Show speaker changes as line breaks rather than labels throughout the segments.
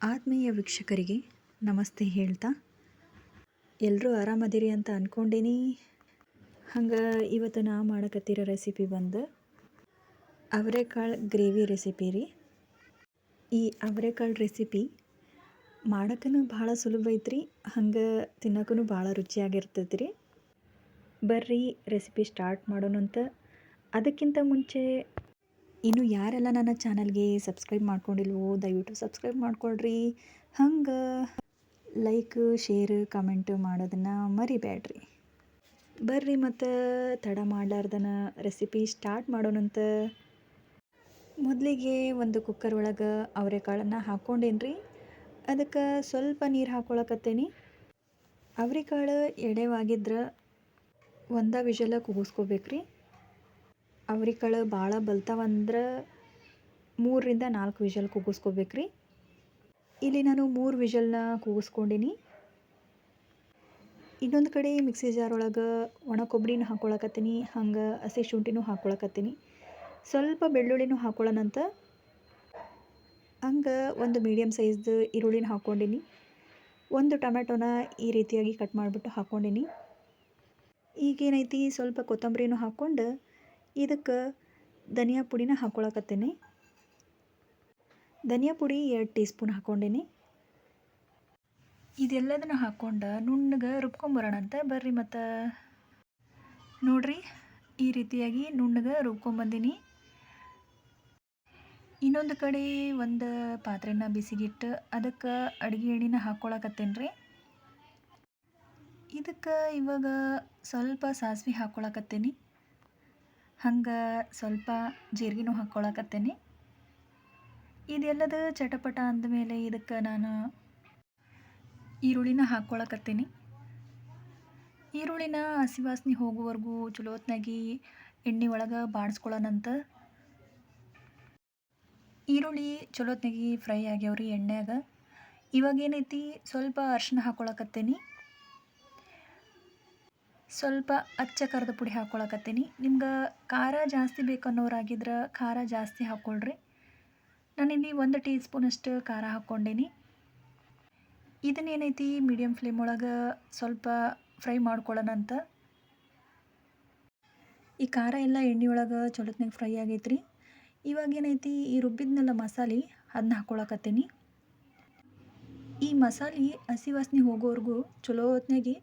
ಆತ್ಮೀಯ ವೀಕ್ಷಕರಿಗೆ ನಮಸ್ತೆ ಹೇಳ್ತಾ. ಎಲ್ಲರೂ ಆರಾಮದಿರಿ ಅಂತ ಅಂದ್ಕೊಂಡೀನಿ ಹಂಗೆ ಇವತ್ತು ನಾ ಮಾಡಕತ್ತಿರೋ ರೆಸಿಪಿ ಬಂದು ಅವರೆಕಾಳು ಗ್ರೇವಿ ರೆಸಿಪಿ ರೀ. ಈ ಅವರೆಕಾಳು ರೆಸಿಪಿ ಮಾಡೋಕ್ಕೂ ಭಾಳ ಸುಲಭ ಐತ್ರಿ, ಹಂಗೆ ತಿನ್ನೋಕ್ಕೂ ಭಾಳ ರುಚಿಯಾಗಿರ್ತೈತಿ ರೀ ಬರ್ರಿ ರೆಸಿಪಿ ಸ್ಟಾರ್ಟ್ ಮಾಡೋಣಂತ. ಅದಕ್ಕಿಂತ ಮುಂಚೆ ಇನ್ನು ಯಾರೆಲ್ಲ ನನ್ನ ಚಾನಲ್ಗೆ ಸಬ್ಸ್ಕ್ರೈಬ್ ಮಾಡ್ಕೊಂಡಿಲ್ವೋ, ದಯವಿಟ್ಟು ಸಬ್ಸ್ಕ್ರೈಬ್ ಮಾಡ್ಕೊಳ್ರಿ. ಹಂಗೆ ಲೈಕ್, ಶೇರ್, ಕಮೆಂಟ್ ಮಾಡೋದನ್ನು ಮರಿಬೇಡ್ರಿ ಬರ್ರಿ ಮತ್ತು ತಡ ಮಾಡಲಾರ್ದನ ರೆಸಿಪಿ ಸ್ಟಾರ್ಟ್ ಮಾಡೋಣಂತ. ಮೊದಲಿಗೆ ಒಂದು ಕುಕ್ಕರ್ ಒಳಗೆ ಅವರೆಕಾಳನ್ನು ಹಾಕ್ಕೊಂಡೇನ್ರಿ? ಅದಕ್ಕೆ ಸ್ವಲ್ಪ ನೀರು ಹಾಕ್ಕೊಳಕತ್ತೇನಿ ಅವರೆಕಾಳು ಎಡೆವಾಗಿದ್ರೆ ಒಂದ ವಿಷಲ ಕೂಗಿಸ್ಕೋಬೇಕು ರೀ ಅವ್ರಿಕಾಳು ಭಾಳ ಬಲ್ತಾವಂದ್ರೆ ಮೂರರಿಂದ ನಾಲ್ಕು ವಿಷಲ್ ಕೂಗಿಸ್ಕೋಬೇಕ್ರಿ. ಇಲ್ಲಿ ನಾನು ಮೂರು ವಿಷಲ್ನ ಕೂಗಿಸ್ಕೊಂಡೀನಿ. ಇನ್ನೊಂದು ಕಡೆ ಮಿಕ್ಸಿ ಜಾರ್ ಒಳಗೆ ಒಣ ಕೊಬ್ಬರಿನ ಹಾಕ್ಕೊಳಕತ್ತೀನಿ ಹಂಗೆ ಹಸಿ ಶುಂಠಿನೂ ಹಾಕ್ಕೊಳಕತ್ತೀನಿ ಸ್ವಲ್ಪ ಬೆಳ್ಳುಳ್ಳಿನೂ ಹಾಕ್ಕೊಳ್ಳೋಣಂತ ಹಂಗೆ ಒಂದು ಮೀಡಿಯಮ್ ಸೈಜ್ದು ಈರುಳ್ಳಿನ ಹಾಕ್ಕೊಂಡೀನಿ ಒಂದು ಟೊಮೆಟೊನ ಈ ರೀತಿಯಾಗಿ ಕಟ್ ಮಾಡಿಬಿಟ್ಟು ಹಾಕ್ಕೊಂಡೀನಿ ಈಗೇನೈತಿ, ಸ್ವಲ್ಪ ಕೊತ್ತಂಬರಿನೂ ಹಾಕ್ಕೊಂಡು ಇದಕ್ಕೆ ಧನಿಯಾ ಪುಡಿನ ಹಾಕ್ಕೊಳಕತ್ತೀನಿ ಧನಿಯಾ ಪುಡಿ ಎರಡು ಟೀ ಸ್ಪೂನ್ ಹಾಕ್ಕೊಂಡೀನಿ ಇದೆಲ್ಲದನ್ನು ಹಾಕ್ಕೊಂಡು ನುಣ್ಣಗೆ ರುಬ್ಕೊಂಬರೋಣ ಅಂತ ಬರ್ರಿ ಮತ್ತು. ನೋಡ್ರಿ, ಈ ರೀತಿಯಾಗಿ ನುಣ್ಣಗೆ ರುಬ್ಕೊಂಬಂದೀನಿ. ಇನ್ನೊಂದು ಕಡೆ ಒಂದು ಪಾತ್ರೆನ ಬಿಸಿಗಿಟ್ಟು ಅದಕ್ಕೆ ಅಡುಗೆ ಎಣ್ಣೆನ ಹಾಕ್ಕೊಳಕತ್ತೇನೆ ರೀ ಇದಕ್ಕೆ ಇವಾಗ ಸ್ವಲ್ಪ ಸಾಸಿವೆ ಹಾಕ್ಕೊಳಕತ್ತೀನಿ ಹಂಗೆ ಸ್ವಲ್ಪ ಜೀರಿಗೆನೂ ಹಾಕ್ಕೊಳಕತ್ತೇನೆ. ಇದೆಲ್ಲದ ಚಟಪಟ ಅಂದಮೇಲೆ ಇದಕ್ಕೆ ನಾನು ಈರುಳ್ಳಿನ ಹಾಕ್ಕೊಳಕತ್ತೀನಿ. ಈರುಳ್ಳಿನ ಹಸಿ ವಾಸನೆ ಹೋಗುವವರೆಗೂ ಚಲೋ ಹೊತ್ನಾಗಿ ಎಣ್ಣೆ ಒಳಗೆ ಬಾಡಿಸ್ಕೊಳ್ಳೋಣಂತ ಈರುಳ್ಳಿ ಚಲೋತ್ನಾಗಿ ಫ್ರೈ ಆಗ್ಯಾವ್ರಿ ಎಣ್ಣೆಯಾಗ. ಇವಾಗ ಏನೈತಿ ಸ್ವಲ್ಪ ಅರ್ಶಿನ ಹಾಕ್ಕೊಳಕತ್ತೀನಿ. ಸ್ವಲ್ಪ ಅಚ್ಚ ಕರದ ಪುಡಿ ಹಾಕ್ಕೊಳಕತ್ತೀನಿ ನಿಮ್ಗೆ ಖಾರ ಜಾಸ್ತಿ ಬೇಕು ಅನ್ನೋರಾಗಿದ್ರೆ ಖಾರ ಜಾಸ್ತಿ ಹಾಕ್ಕೊಳ್ರಿ ನಾನಿಲ್ಲಿ ಒಂದು ಟೀ ಸ್ಪೂನಷ್ಟು ಖಾರ ಹಾಕ್ಕೊಂಡೀನಿ. ಇದನ್ನೇನೈತಿ ಮೀಡಿಯಮ್ ಫ್ಲೇಮ್ ಒಳಗೆ ಸ್ವಲ್ಪ ಫ್ರೈ ಮಾಡ್ಕೊಳ್ಳೋಣಂತ ಈ ಖಾರ ಎಲ್ಲ ಎಣ್ಣೆ ಒಳಗೆ ಚಲೋತ್ನಾಗ ಫ್ರೈ ಆಗೈತ್ರಿ. ಇವಾಗ ಏನೈತಿ ಈ ರುಬ್ಬಿದ್ನೆಲ್ಲ ಮಸಾಲೆ ಅದನ್ನ ಹಾಕ್ಕೊಳಕತ್ತೀನಿ ಈ ಮಸಾಲೆ ಹಸಿ ವಾಸನೆ ಹೋಗೋವರೆಗೂ ಚಲೋ ಹೊತ್ನಾಗಿ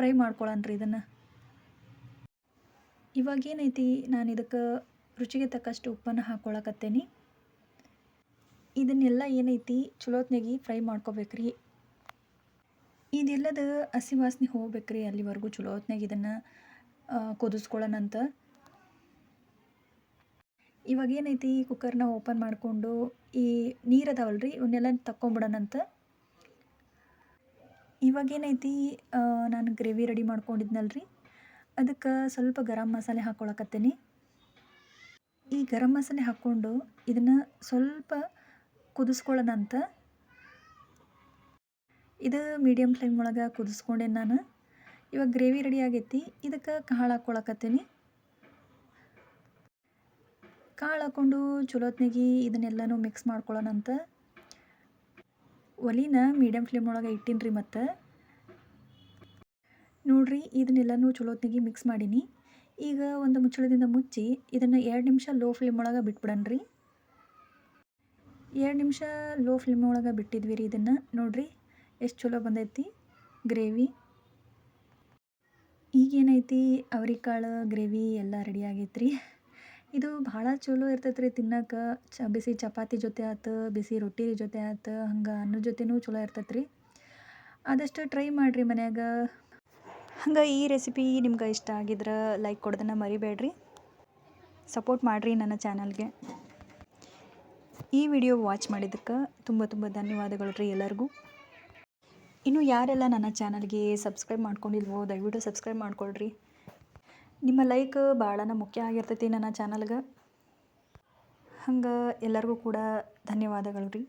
ಫ್ರೈ ಮಾಡ್ಕೊಳ್ಳೋಣ್ರಿ ಇದನ್ನು. ಇವಾಗ ಏನೈತಿ, ನಾನು ಇದಕ್ಕೆ ರುಚಿಗೆ ತಕ್ಕಷ್ಟು ಉಪ್ಪನ್ನು ಹಾಕ್ಕೊಳಕತ್ತೇನಿ ಇದನ್ನೆಲ್ಲ ಏನೈತಿ ಚಲೋತ್ನಾಗಿ ಫ್ರೈ ಮಾಡ್ಕೋಬೇಕ್ರಿ. ಇದೆಲ್ಲದ ಹಸಿ ವಾಸನೆ ಹೋಗ್ಬೇಕ್ರಿ, ಅಲ್ಲಿವರೆಗೂ ಚಲೋ ಹೊತ್ನಾಗ ಇದನ್ನು ಕುದಿಸ್ಕೊಳ್ಳೋಣಂತ ಇವಾಗ ಏನೈತಿ ಕುಕ್ಕರ್ನ ಓಪನ್ ಮಾಡಿಕೊಂಡು ಈ ನೀರು ಅದಾವಲ್ರಿ ಇವನ್ನೆಲ್ಲ ತಕ್ಕೊಂಬಿಡೋಣಂತ ಇವಾಗ ಏನೈತಿ ನಾನು ಗ್ರೇವಿ ರೆಡಿ ಮಾಡ್ಕೊಂಡಿದ್ನಲ್ರಿ. ಅದಕ್ಕೆ ಸ್ವಲ್ಪ ಗರಂ ಮಸಾಲೆ ಹಾಕ್ಕೊಳಕತ್ತೀನಿ ಈ ಗರಂ ಮಸಾಲೆ ಹಾಕ್ಕೊಂಡು ಇದನ್ನು ಸ್ವಲ್ಪ ಕುದಿಸ್ಕೊಳ್ಳೋದಂತ ಇದು ಮೀಡಿಯಮ್ ಫ್ಲೇಮ್ ಒಳಗೆ ಕುದಿಸ್ಕೊಂಡೆ ನಾನು. ಇವಾಗ ಗ್ರೇವಿ ರೆಡಿ ಆಗೈತಿ, ಇದಕ್ಕೆ ಕಾಳು ಹಾಕ್ಕೊಳಕತ್ತೀನಿ ಕಾಳು ಹಾಕ್ಕೊಂಡು ಚಲೋತ್ನಾಗಿ ಇದನ್ನೆಲ್ಲನೂ ಮಿಕ್ಸ್ ಮಾಡ್ಕೊಳ್ಳೋಣಂತ ಒಲಿನ ಮೀಡಿಯಮ್ ಫ್ಲೇಮ್ ಒಳಗೆ ಇಟ್ಟೀನಿ ರೀ ಮತ್ತು. ನೋಡಿರಿ, ಇದನ್ನೆಲ್ಲನೂ ಚಲೋತ್ನಾಗಿ ಮಿಕ್ಸ್ ಮಾಡೀನಿ. ಈಗ ಒಂದು ಮುಚ್ಚಳದಿಂದ ಮುಚ್ಚಿ ಇದನ್ನು ಎರಡು ನಿಮಿಷ ಲೋ ಫ್ಲೇಮ್ ಒಳಗೆ ಬಿಟ್ಬಿಡನ್ರಿ. ಎರಡು ನಿಮಿಷ ಲೋ ಫ್ಲೇಮ್ ಒಳಗೆ ಬಿಟ್ಟಿದ್ವಿ ರೀ ಇದನ್ನು. ನೋಡಿರಿ, ಎಷ್ಟು ಚಲೋ ಬಂದೈತಿ. ಗ್ರೇವಿ ಈಗೇನೈತಿ? ಅವ್ರಿಕಾಳು ಗ್ರೇವಿ ಎಲ್ಲ ರೆಡಿ ಆಗೈತ್ರಿ. ರೀ ಇದು ಭಾಳ ಚಲೋ ಇರ್ತೈತೆ ರೀ ತಿನ್ನಕ್ಕೆ ಚ, ಬಿಸಿ ಚಪಾತಿ ಜೊತೆ ಆತು, ಬಿಸಿ ರೊಟ್ಟಿ ಜೊತೆ ಆತು, ಹಂಗೆ ಅನ್ನದ ಜೊತೆನೂ ಚಲೋ ಇರ್ತೈತೆ ರೀ ಆದಷ್ಟು ಟ್ರೈ ಮಾಡಿರಿ ಮನ್ಯಾಗ. ಹಂಗೆ ಈ ರೆಸಿಪಿ ನಿಮ್ಗೆ ಇಷ್ಟ ಆಗಿದ್ರೆ ಲೈಕ್ ಕೊಡೋದನ್ನು ಮರಿಬೇಡ್ರಿ. ಸಪೋರ್ಟ್ ಮಾಡಿರಿ ನನ್ನ ಚಾನಲ್ಗೆ. ಈ ವಿಡಿಯೋ ವಾಚ್ ಮಾಡಿದ್ದಕ್ಕೆ ತುಂಬ ತುಂಬ ಧನ್ಯವಾದಗಳು ರೀ ಎಲ್ಲರಿಗೂ. ಇನ್ನು ಯಾರೆಲ್ಲ ನನ್ನ ಚಾನಲ್ಗೆ ಸಬ್ಸ್ಕ್ರೈಬ್ ಮಾಡ್ಕೊಂಡಿಲ್ವೋ ದಯವಿಟ್ಟು ಸಬ್ಸ್ಕ್ರೈಬ್ ಮಾಡ್ಕೊಳ್ರಿ. ನಿಮ್ಮ ಲೈಕ್ ಭಾಳನ ಮುಖ್ಯ ಆಗಿರ್ತೈತಿ ನನ್ನ ಚಾನಲ್ಗೆ ಹಂಗೆ ಎಲ್ಲರಿಗೂ ಕೂಡ ಧನ್ಯವಾದಗಳು ರೀ.